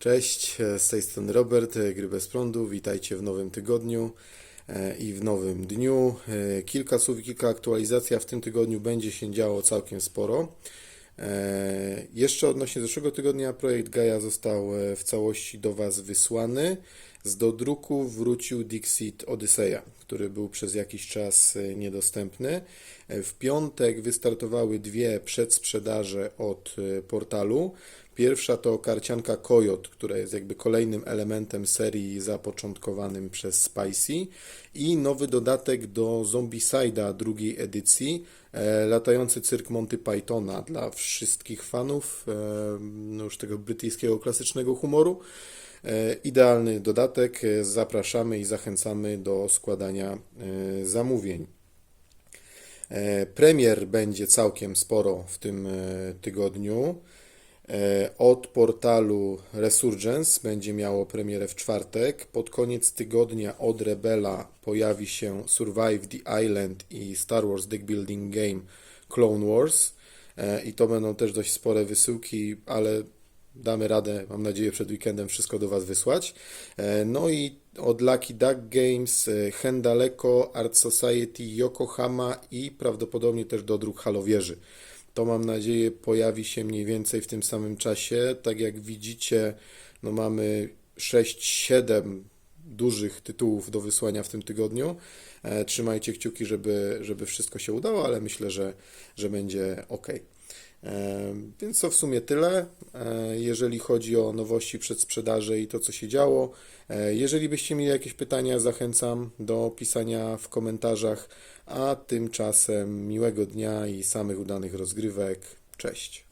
Cześć, e, z tej strony Robert, e, Gry bez prądu. Witajcie w nowym tygodniu e, i w nowym dniu. Kilka słów i kilka aktualizacji, a w tym tygodniu będzie się działo całkiem sporo. Jeszcze odnośnie zeszłego tygodnia, projekt Gaia został w całości do Was wysłany. Z do druku wrócił Dixit Odyseja, który był przez jakiś czas niedostępny. W piątek wystartowały dwie przedsprzedaże od portalu. Pierwsza to karcianka Coyot, która jest jakby kolejnym elementem serii zapoczątkowanym przez Spicy i nowy dodatek do Zombicide'a drugiej edycji, e, latający cyrk Monty Pythona dla wszystkich fanów e, no już tego brytyjskiego klasycznego humoru. E, Idealny dodatek, e, zapraszamy i zachęcamy do składania e, zamówień. E, Premier będzie całkiem sporo w tym e, tygodniu. E, Od portalu Resurgence będzie miało premierę w czwartek. Pod koniec tygodnia od Rebela pojawi się Survive the Island i Star Wars Deck Building Game Clone Wars. E, I to będą też dość spore wysyłki, ale damy radę, mam nadzieję, przed weekendem wszystko do Was wysłać. E, No i od Lucky Duck Games, Hendaleko, Art Society, Yokohama i prawdopodobnie też dodruk Halowieży. To mam nadzieję pojawi się mniej więcej w tym samym czasie. Tak jak widzicie, no mamy 6-7 dużych tytułów do wysłania w tym tygodniu. E, Trzymajcie kciuki, żeby, żeby wszystko się udało, ale myślę, że, że będzie ok. E, Więc to w sumie tyle, e, jeżeli chodzi o nowości przedsprzedaży i to, co się działo. E, Jeżeli byście mieli jakieś pytania, zachęcam do pisania w komentarzach, a tymczasem miłego dnia i samych udanych rozgrywek. Cześć.